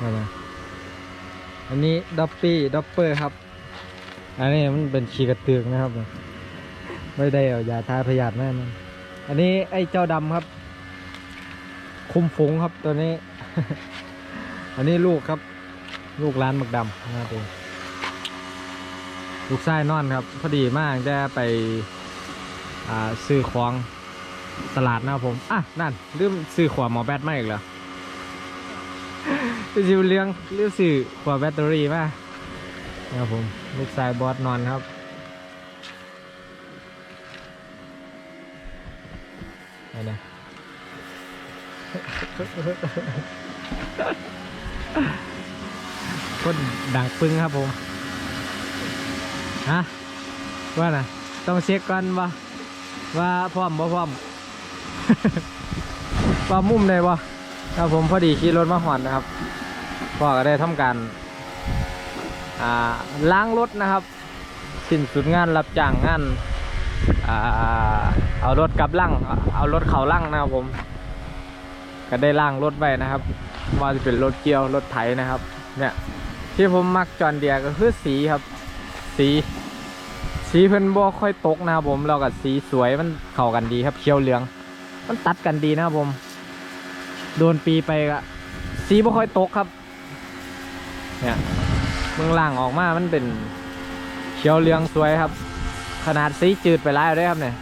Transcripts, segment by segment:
นั่นนะอันนี้ด็อปปี้ด็อปเปอร์ครับ อันนี้มันเป็นขีกระเตือกนะครับ ไม่ได้เอายาทาพยาธิแม่มันอันนี้ไอ้เจ้าดำครับ คุมฝูงครับตัวนี้ อันนี้ลูกครับ ลูกร้านหมึกดำนะครับผมลูกไส้นอนครับ พอดีมากจะไปซื้อของตลาดนะครับผม อะ นั่นลืมซื้อขวดหมอแบตมาอีกแล้ว จิวเลี้ยงลืมซื้อขวดแบตเตอรี่มานะครับผมลูกชายบอสนอนครับอะไปนะคนดังปึ้งครับผมฮะว่าน่ะ ต้องเช็คก่อนว่าว่าพร้อมบ่พร้อมว่ามุมได้บ่ครับผมพอดีขี่รถมาหอนนะครับ พ่อก็ได้ทำการล้างรถนะครับ สิ้นสุดงานรับจ้างงานอเอารถกลับล่างเอารถเข่าล่างนะครับผม ก็ได้ล่างรถไว้นะครับว่าจะเป็นรถเกียวรถไถนะครับ เนี่ยที่ผมมักจอนเดียก็คือสีครับ สี สีเพิ่นบ่ค่อยตกนะครับผมเรากับสีสวยมันเข้ากันดีครับเขียวเหลือง มันตัดกันดีนะครับผม โดนปีไปก็สีบ่ค่อยตกครับ เนี่ยเมืองล่างออกมามันเป็นเขียวเหลืองสวยครับ ขนาดสีจืดไปแล้วด้วยครับเนี่ย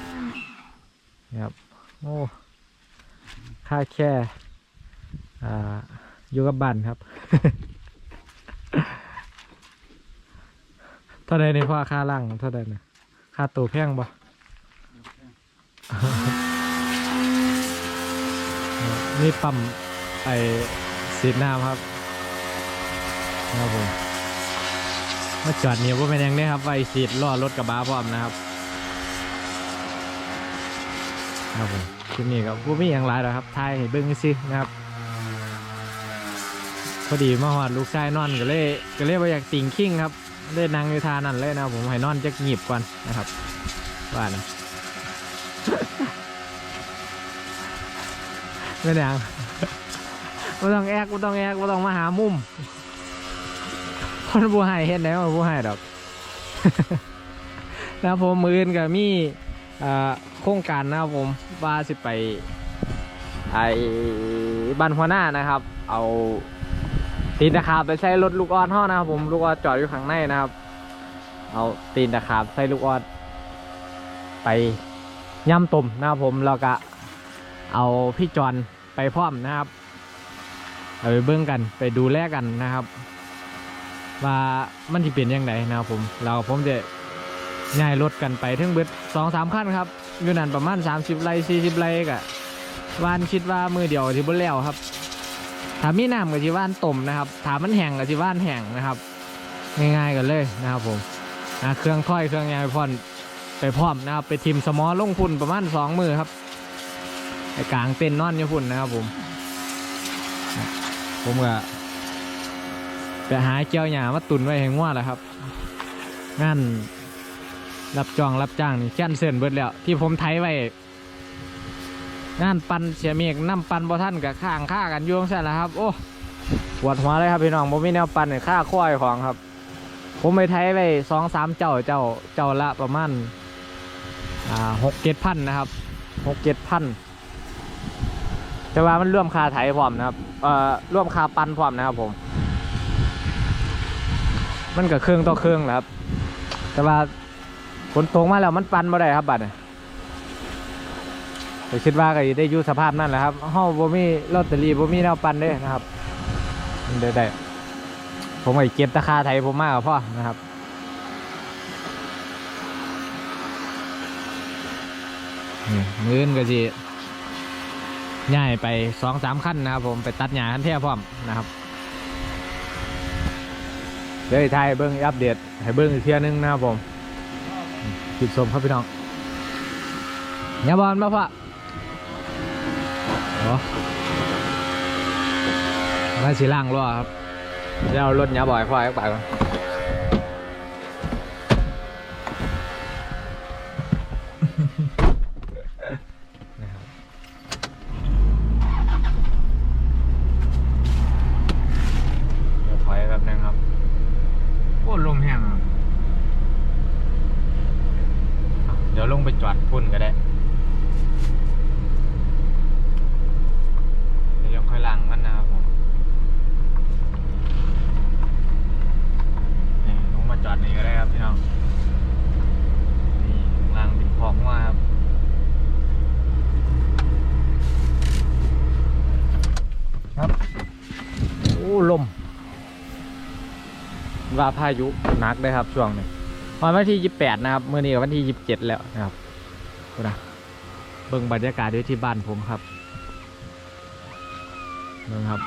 ครับโอ้ค่าแค่อ่าอยู่กับบ้านครับเท่าใดในพ่อค่าล่างเท่าใดเนี่ยค่าตัวแพงบ่นี่ปั๊มไอสีน้ำครับ ครับผมมาจอดเนี่ยว่าเป็นยังไงครับไฟสีดล่อรถกระบะพร้อมนะครับครับผมคลิปนี้ก็บ่มีอย่างไรหรอกครับถ่ายเบิ้งซินะครับพอดีมาหอดลูกชายนอนก็เลยก็เลยว่าอยากติงคิงครับเลยนั่งอยู่ทานั่นเลยนะครับผมให้นอนจะหยิบก่อนนะครับว่านะไม่ได้ยังไม่ต้องแอกไม่ต้องแอกไม่ต้องมาหามุม คนบูให้เห็นไหนว่าบูให้ดอกนะครับผมมือนกับมีอ่าโครงการนะครับผมว่าสิไปไอ้บ้านหัวหน้านะครับ เอาตีนตะขาบไปใช้รถลูกออดห่อนะครับ ผมลูกออดจอดอยู่ข้างในนะครับ เอาตีนตะขาบใส่ลูกออดไปย่ำตุ่มนะครับผมแล้วก็เอาพี่จอนไปพร้อมนะครับ เอาไปเบิ้งกันไปดูแลกันนะครับ ว่ามันจะเป็นยังไงนะครับผมเราผมจะง่ายรถกันไปถึงเบิดสองสามขั้นครับอยู่นั่นประมาณ 30ไร่40ไร่กะวานคิดว่ามือเดียวที่บนแล้วครับถามีน้ำกับที่ว่านต้มนะครับถามมันแห้งกับที่ว่านแห้งนะครับ ง่ายๆกันเลยนะครับผมเครื่องถ้อยเครื่องยางไปพร้อมไปพร้อมนะครับ ไปทิมสมอลงพุ่นประมาณสองมือครับไอกลางเต้นนอนอยู่พุ่นนะครับผม ผมก็ ไปหาเจียวหยามาตุนไว้ให้ง่วแหละครับงานรับจองรับจ้างนี่แค่นเซินเบิดแล้ว ที่ผมไทยไว้งานปันเสียเมฆน้ำปันบ่ท่านกับข้างค่ากันยวงใช่แล้วครับ โอ้ปวดหัวเลยครับพี่น้องผมมีแนวปันเนี่ยค่าควายของครับ ผมไปไทยไว้สองสามเจ้าเจ้าเจ้าละประมาณอ่าหกเจ็ดพันนะครับหกเจ็ดพันแต่ว่ามันร่วมค่าไถพร้อมนะครับเอ่อร่วมค่าปันพร้อมนะครับผม มันก็เครื่องต่อเครื่องแหละครับ แต่ว่าฝนตกมาแล้วมันปันมาได้ครับบัดเนี่ยแต่คิดว่าก็ได้อยู่สภาพนั่นแหละครับเฮาบ่มีลอตเตอรี่บ่มีแนวปันเด้นะครับมันได้ได้ผมก็เก็บตะคาไถผมมากกับพ่อนะครับนี่มื้อนก็สิง่ายไปสองสามขั้นนะครับ ผมไปตัดหญ้าขั้นเทียพร้อมนะครับ เดี๋ยวไทยเบิ้งอัปเดตให้เบิ้งอีกเที่ยนึงนะครับผมจิบสมครับพี่น้องยาบอลมาพะมาสีล่างรอครับเดี๋ยวรถยาบอยพ่อให้ไปก่อน พุ่นก็ได้เดี๋ยวยังค่อยล้างมันนะครับผมนี่ลงมาจอดนี่ก็ได้ครับพี่น้องนี่ล้างเป็นของว่าครับครับโอ้ลมว่าพายุหนักเลยครับช่วงนี้วันวันที่ยี่แปดนะครับ เมื่อนี้ก็วันที่ยี่สิบเจ็ดแล้วนะครับ ดูนะเบิ่งบรรยากาศด้วยที่บ้านผมครับเบิ่งครับ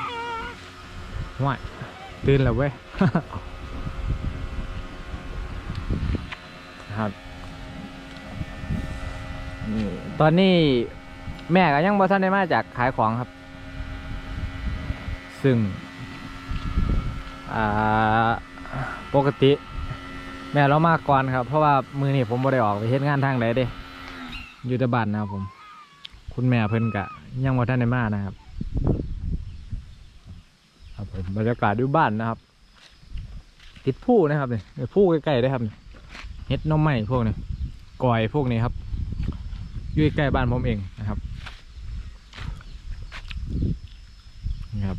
ว้ายตื่นแล้วเว้ยครับนี่ตอนนี้แม่ก็ยังบ่ทันได้มาจากขายของครับ ซึ่งอ่าปกติ แม่เรามาก่อนครับ เพราะว่ามือนี่ผมบ่ได้ออกไปเฮ็ดงานทางใดเด้ อยู่แต่บ้านนะครับผม คุณแม่เพิ่นกะยังบ่ทันได้มานะครับ ครับผมบรรยากาศดูบ้านนะครับ ติดผู้นะครับเนี่ยผู้ใกล้ๆได้ครับเนี่ยเฮ็ดน้องไม้พวกนี้ก่อยพวกนี้ครับ อยู่ใกล้บ้านผมเองนะครับนี่ครับ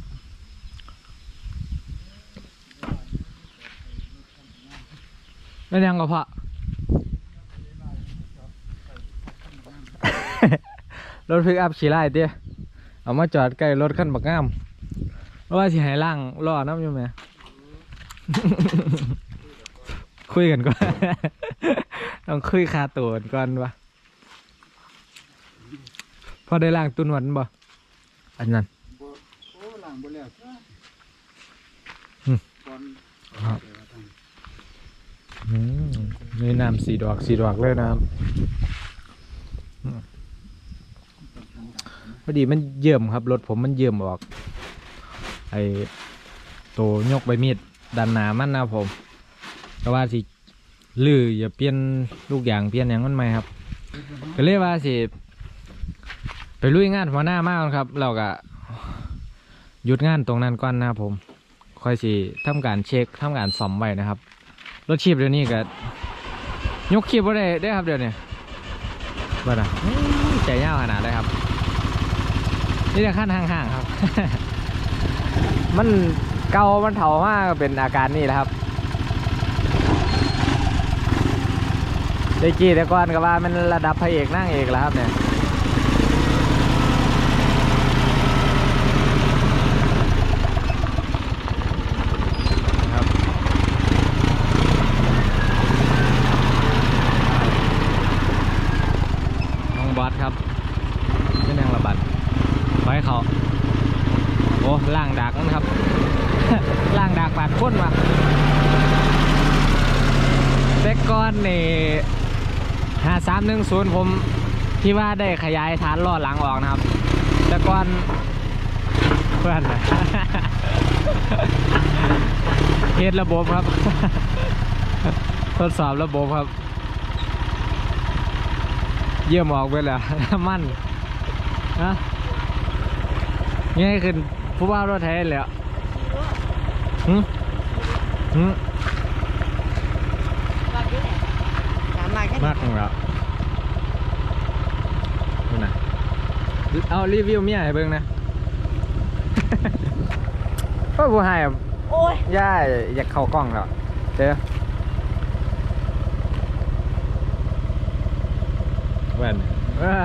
ไม่นยังก็พะ รถพิกอัพขี่ไล่เตี้ยเอามาจอดใกล้รถขั้นบักงามเพราะว่าสิให้ล่างรอน้ำอยู่ไหม คุยกันก่อน ต้องคุยคาตัวกันก่อนวะพอได้ล่างตุนวันบ่อันนั้นโอ้หลังบ่แล้วซะอืมก่อนครับอืมมีน้ำสีดอกสีดอกเลยนะครับ พอดีมันเยิ่มครับรถผมมันเยิ่มออก ไอ้โตวยกใบมีดดันหนามันนะผมก็ว่าสิลืออย่าเปลี่ยนลูกยางเปลี่ยนอย่างมันไหมครับ ก็เลยว่าสิไปลุยงานหัวหน้ามากครับ เราก็หยุดงานตรงนั้นก่อนนะครับผมค่อยสิทำการเช็คทำการซ่อมไว้นะครับรถชีพเดี๋ยวนี้ก็ยกขีบไ่ได้ได้ครับเดี๋ยวนี้บ้านะใจยาวขนาดได้ครับ นี่จะขั้นห่างๆครับ มันเก่ามันเถามากเป็นอาการนี่แหละครับได้กี้แต่ก่อนก็ว่ามันระดับพระเอกนั่งเอกแล้วครับเนี่ยครับ น้องบอสครับเป็นยังระบัด โอ้ล่างดักมันครับ ล่างดักปาดก้นมาแต่ก้อนนี่ห้าสามหนึ่งศูนย์ผมที่ว่าได้ขยายฐานล้อหลังออกนะครับ แต่ก้อนเพื่อนนะเทสระบบครับ ทดสอบระบบครับ เยี่ยมออกไปแล้ว มันนะ ง่ายขึ้นผู้ว่ารถไทยแล้วหืมหืมรอดอยู่ไหนสามมาแค่มากของเราดูนะเอารีวิวเมียให้เบิ่งนะก็ผู้ให้อะโอ้ยย่าอยากเข้ากล้องแล้วเจอแว่นว้า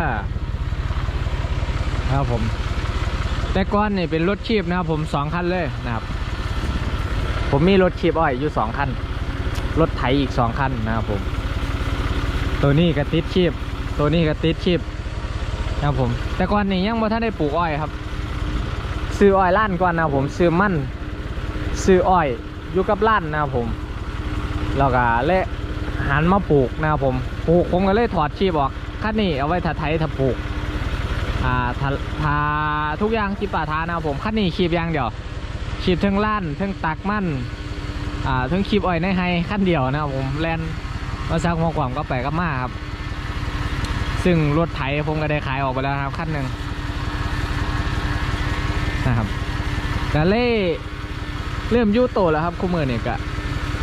ครับผม แต่ก่อนนี่เป็นรถชีพนะครับผมสองคันเลยนะครับ ผมมีรถชีพอ้อยอยู่สองคัน รถไถอีกสองคันนะครับผม ตัวนี้ก็ติดชีพ ตัวนี้ก็ติดชีพนะครับผม แต่ก่อนนี่ยังบ่ท่านได้ปลูกอ้อยครับ ซื้ออ้อยล้านก่อนนะครับผมซื้อมั่นซื้ออ้อยอยู่กับล้านนะครับผมแล้วก็เลยหันมาปลูกนะครับผมปลูกผมก็เลยถอดชีพออกคันนี้เอาไว้ถ้าไถถ้าปลูก อ่าถ้าถ้าทุกอย่างที่ป่าทานะครับผมคันนี้ขีบอย่างเดียวขีบทั้งล้านทั้งตักมั่นอ่าทั้งขีบอ้อยในไฮขั้นเดียวนะครับผมแลนมาซักหัวกว่ามก็ไปก็มาครับ ซึ่งรถไถผมก็ได้ขายออกไปแล้วครับขั้นหนึ่งนะครับก็เลยเริ่มอยูโตแล้วครับคู่มือเนี่ยก็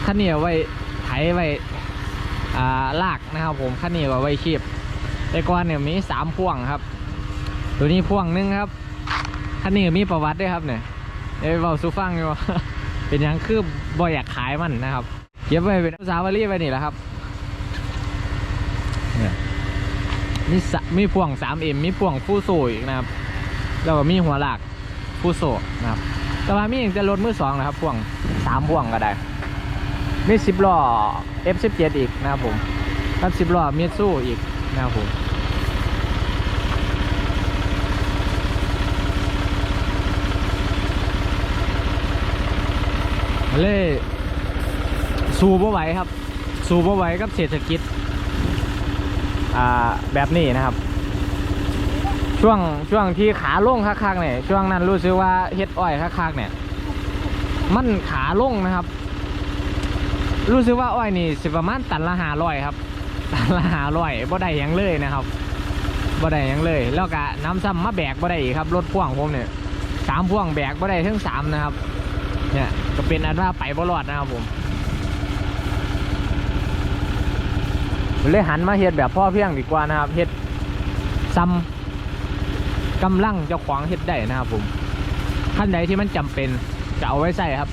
ขั้นนี้ไว้ไถไว้อ่าลากนะครับผมขั้นนี้ไว้ขีบแต่ก่อนเนี่ยมีสามพ่วงครับ ตัวนี้พ่วงหนึงครับคันนี้มีประวัติด้วยครับเนี่ยเอ้ยเบาสูฟังอยู่เป็นยังคือบ่อยากขายมันนะครับเก็บไว้เป็นสาวรีไปนี่แหละครับเนี่ยมีสมีพ่วง 3M มีพ่วงฟูโซอีกนะครับ แล้วก็มีหัวหลากฟูโซนะครับ แต่ว่ามีอย่างจะรถมือสองนะครับพ่วงสามพ่วงก็ได้ มีสิบล้อ F17 อีกนะครับผมกับสิบล้อมิตซูอีกนะครับผม เลยสู้บ่ไหวครับ สู้บ่ไหวกับเศรษฐกิจอ่าแบบนี้นะครับ ช่วงช่วงที่ขาลงคักๆเนี่ยช่วงนั้นรู้สึกว่าเฮ็ดอ้อยคักๆเนี่ย มันขาลงนะครับ รู้สึกว่าอ้อยนี่สิประมาณตันละหาร้อยครับ ตันละหาร้อยบ่ได้ยังเลยนะครับบ่ได้ยังเลย แล้วก็น้ำซ้ำมาแบกบ่ได้อีกครับรถพ่วงผมเนี่ยสามพ่วงแบกบ่ได้ทั้งสามนะครับ เนี่ย ก็เป็นอันว่าไปบ่รอดนะครับผมเลยหันมาเฮ็ดแบบพ่อเพียงดีกว่านะครับเฮ็ดซ้ำกำลังจ้าของเฮ็ดได้นะครับผมขั้นใดที่มันจำเป็นจะเอาไว้ใส่ครับ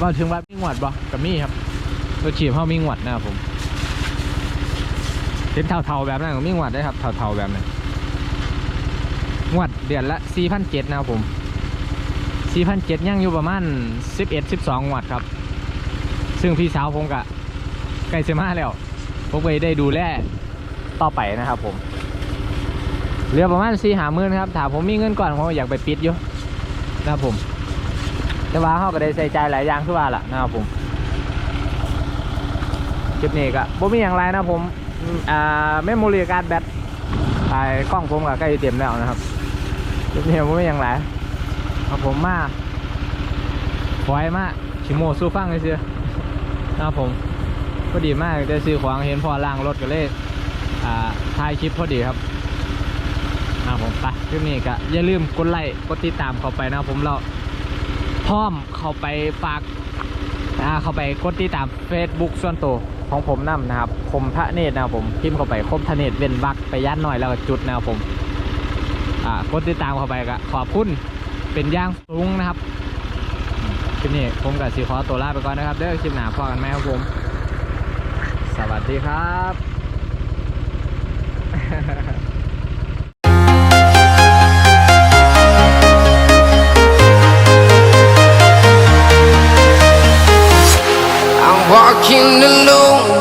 ว่าถึงว่ามีงวดบ่กับมีครับรถฉีบเขามีงวดนะครับผมเป็นเท่าๆแบบนั้นก็มีงวดได้ครับเท่าๆแบบนั้นงวดเดือนละ4,700นะครับผม 4,700ยังอยู่ประมาณ 11 12งวดครับ ซึ่งพี่สาวผมกะใกล้เสมาแล้วผมก็ได้ดูแลต่อไปนะครับผมเหลือประมาณ4หาหมื่นครับถ้าผมมีเงินก่อนผมอยากไปปิดอยู่นะครับผม แต่ว่าเขาก็ได้ใส่ใจหลายอย่างคือว่าล่ะนะครับผมคลิปนี้ก็บ่มีอย่างไรนะผมอ่าเมมโมรี่การ์ดแบตไอ้กล้องผมก็ใกล้เต็มแล้วนะครับคลิปนี้บ่มีอย่างไร ครับผมมาปล่อยมาชิโมสู้ฟังเลยเสือนะครับผมพอดีมากได้ซื้อของเห็นพอล่างรถก็เลยอ่าถ่ายคลิปพอดีครับนะครับผมไปคลิปนี้ก็อย่าลืมกดไลค์กดติดตามเข้าไปนะครับผมเราพร้อมเข้าไปฝากอ่าเข้าไปกดติดตาม Facebook ส่วนตัวของผมนํนะครับคมทะเนตรนะครับผมพิมพ์เข้าไปคมทะเนตรเว้นวักไปยัดหน่อยแล้วก็จุดนะครับผมอ่ากดติดตามเข้าไปก็ขอบคุณ เป็นย่างสูงนะครับคลิปนี้ผมกับสีขอตัวลาไปก่อนนะครับ เด้อคลิปหนาพอกันไหมครับผม สวัสดีครับ I'm walking alone